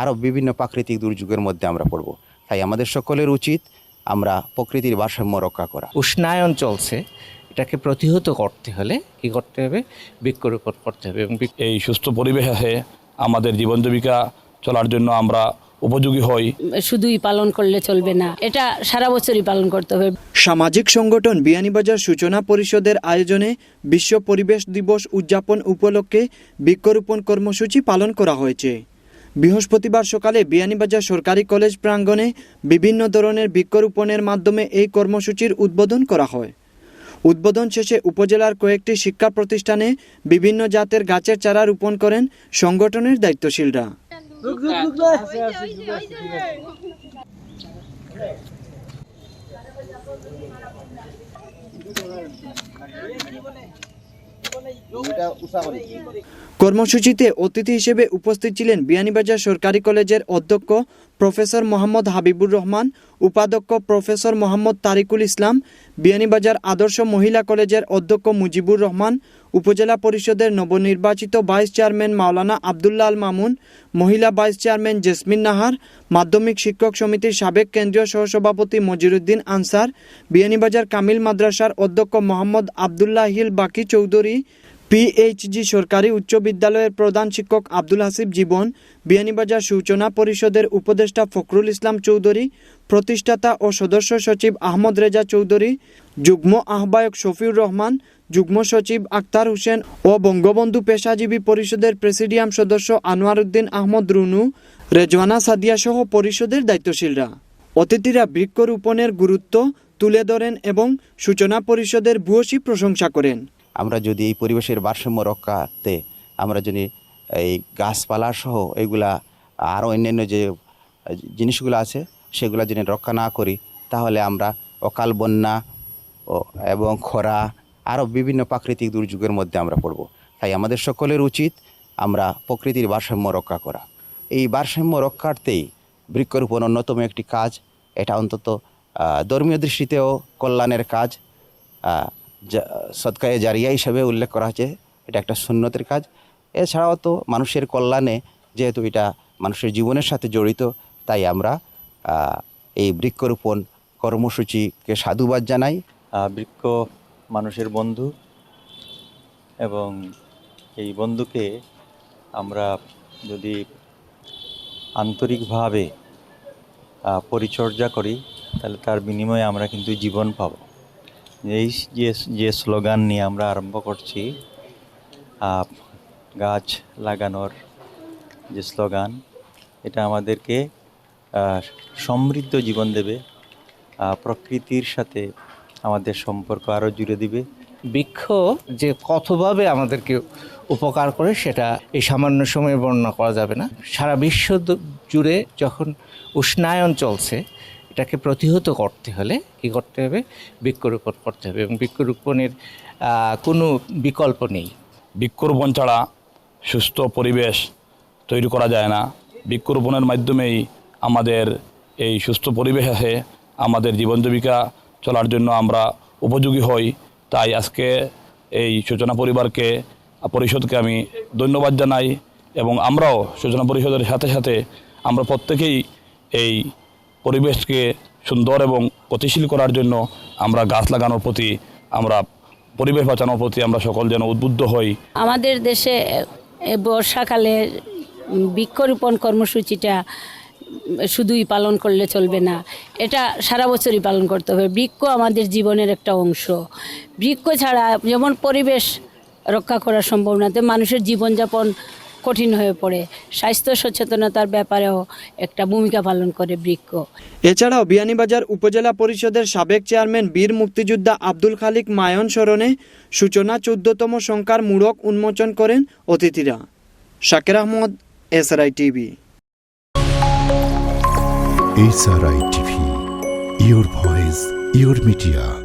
আরও বিভিন্ন প্রাকৃতিক দুর্যোগের মধ্যে আমরা পড়ব। তাই আমাদের সকলের উচিত আমরা প্রকৃতির ভারসাম্য রক্ষা করা। উষ্ণায়ন চলছে এটাকে প্রতিহত করতে হলে কি করতে হবে? বৃক্ষরোপণ করতে হবে এবং এই সুস্থ পরিবেশ আছে আমাদের জীবন জীবিকা চলার জন্য আমরা উপযোগী হই। শুধুই পালন করলে চলবে না এটা সারা বছরই পালন করতে হবে। সামাজিক সংগঠন বিয়ানীবাজার সূচনা পরিষদের আয়োজনে বিশ্ব পরিবেশ দিবস উদযাপন উপলক্ষে বৃক্ষরোপণ কর্মসূচি পালন করা হয়েছে। বৃহস্পতিবার সকালে বিয়ানীবাজার সরকারি কলেজ প্রাঙ্গণে বিভিন্ন ধরনের বৃক্ষরোপণের মাধ্যমে এই কর্মসূচির উদ্বোধন করা হয়। উদ্বোধন শেষে উপজেলার কয়েকটি শিক্ষা প্রতিষ্ঠানে বিভিন্ন জাতের গাছের চারা রোপণ করেন সংগঠনের দায়িত্বশীলরা। কর্মসূচিতে অতিথি হিসেবে উপস্থিত ছিলেন বিয়ানীবাজার সরকারি কলেজের অধ্যক্ষ প্রফেসর মোহাম্মদ হাবিবুর রহমান, উপাধ্যক্ষ প্রফেসর মোহাম্মদ তারিকুল ইসলাম, বিয়ানীবাজার আদর্শ মহিলা কলেজের অধ্যক্ষ মুজিবুর রহমান উপজেলা পরিষদের নবনির্বাচিত ভাইস চেয়ারম্যান মাওলানা আবদুল্লাহ মামুন, মহিলা ভাইস চেয়ারম্যান জেসমিন নাহার, মাধ্যমিক শিক্ষক সমিতির সাবেক কেন্দ্রীয় সহসভাপতি মজিরুদ্দিন আনসার, বিয়ানীবাজার কামিল মাদ্রাসার অধ্যক্ষ মোহাম্মদ আবদুল্লাহিল বাকি চৌধুরী পিএইচজি সরকারি উচ্চ বিদ্যালয়ের প্রধান শিক্ষক আব্দুল হাসিব জীবন, বিয়ানীবাজার সূচনা পরিষদের উপদেষ্টা ফখরুল ইসলাম চৌধুরী, প্রতিষ্ঠাতা ও সদস্য সচিব আহমদ রেজা চৌধুরী, যুগ্ম আহ্বায়ক শফিউর রহমান, যুগ্ম সচিব আক্তার হোসেন ও বঙ্গবন্ধু পেশাজীবী পরিষদের প্রেসিডিয়াম সদস্য আনোয়ার উদ্দিন আহমদ রুনু, রেজওয়ানা সাদিয়া সহ পরিষদের দায়িত্বশীলরা। অতিথিরা বৃক্ষরোপণের গুরুত্ব তুলে ধরেন এবং সূচনা পরিষদের ভূয়সী প্রশংসা করেন। আমরা যদি এই পরিবেশের ভারসাম্য রক্ষাতে, আমরা যদি এই গাছপালা সহ এইগুলা আরও অন্যান্য যে, জিনিসগুলো আছে, সেগুলো যদি রক্ষা না করি, তাহলে আমরা অকাল বন্যা এবং খরা আরও বিভিন্ন প্রাকৃতিক দুর্যোগের মধ্যে আমরা পড়ব। তাই আমাদের সকলের উচিত আমরা প্রকৃতির ভারসাম্য রক্ষা করা। এই ভারসাম্য রক্ষার্থেই বৃক্ষরোপণ অন্যতম একটি কাজ। এটা অন্তত ধর্মীয় দৃষ্টিতেও কল্যাণের কাজ। আহ, যা- সদকায়ে জারিয়া হিসাবে উল্লেখ করা হয়েছে এটা একটা সুন্নতের কাজ। এছাড়াও তো মানুষের কল্যাণে যেহেতু এটা মানুষের জীবনের সাথে জড়িত তাই আমরা এই বৃক্ষরোপণ কর্মসূচিকে সাধুবাদ জানাই। বৃক্ষ মানুষের বন্ধু এবং এই বন্ধুকে আমরা যদি আন্তরিকভাবে পরিচর্যা করি তাহলে তার বিনিময়ে আমরা কিন্তু জীবন পাব। এই যে যে স্লোগান নিয়ে আমরা আরম্ভ করছি গাছ লাগানোর যে স্লোগান, এটা আমাদেরকে সমৃদ্ধ জীবন দেবে প্রকৃতির সাথে আমাদের সম্পর্ক আরও জুড়ে দিবে। বৃক্ষ যে কতভাবে আমাদেরকে উপকার করে, সেটা এই সামান্য সময়ে বর্ণনা করা যাবে না। সারা বিশ্ব জুড়ে যখন উষ্ণায়ন চলছে এটাকে প্রতিহত করতে হলে কি করতে হবে? বৃক্ষরোপণ করতে হবে এবং বৃক্ষরোপণের কোনো বিকল্প নেই। বৃক্ষরোপণ ছাড়া সুস্থ পরিবেশ তৈরি করা যায় না। বৃক্ষরোপণের মাধ্যমেই আমাদের এই সুস্থ পরিবেশ আছে, আমাদের জীবন জীবিকা চলার জন্য আমরা উপযোগী হই। তাই আজকে এই সূচনা পরিবারকে, পরিষদকে আমি ধন্যবাদ জানাই এবং আমরাও সূচনা পরিষদের সাথে সাথে আমরা প্রত্যেকেই এই পরিবেশকে সুন্দর এবং গতিশীল করার জন্য আমরা গাছ লাগানোর প্রতি, আমরা পরিবেশ বাঁচানোর প্রতি আমরা সকল যেন উদ্বুদ্ধ হই। আমাদের দেশে বর্ষাকালে বৃক্ষরোপণ কর্মসূচিটা শুধুই পালন করলে চলবে না, এটা সারা বছরই পালন করতে হবে। বৃক্ষ আমাদের জীবনের একটা অংশ। বৃক্ষ ছাড়া যেমন পরিবেশ রক্ষা করা সম্ভব না মানুষের জীবনযাপন কঠিন হয়ে পড়ে। স্বাস্থ্য সচেতনতার ব্যাপারেও একটা ভূমিকা পালন করে বৃক্ষ। এছাড়াও বিয়ানীবাজার উপজেলা পরিষদের সাবেক চেয়ারম্যান বীর মুক্তিযোদ্ধা আব্দুল খালিক মায়ন স্মরণে সূচনা চোদ্দতম সংখ্যার মূরক উন্মোচন করেন অতিথিরা। Shaker Ahmad SRI TV. SRI TV your voice, your media.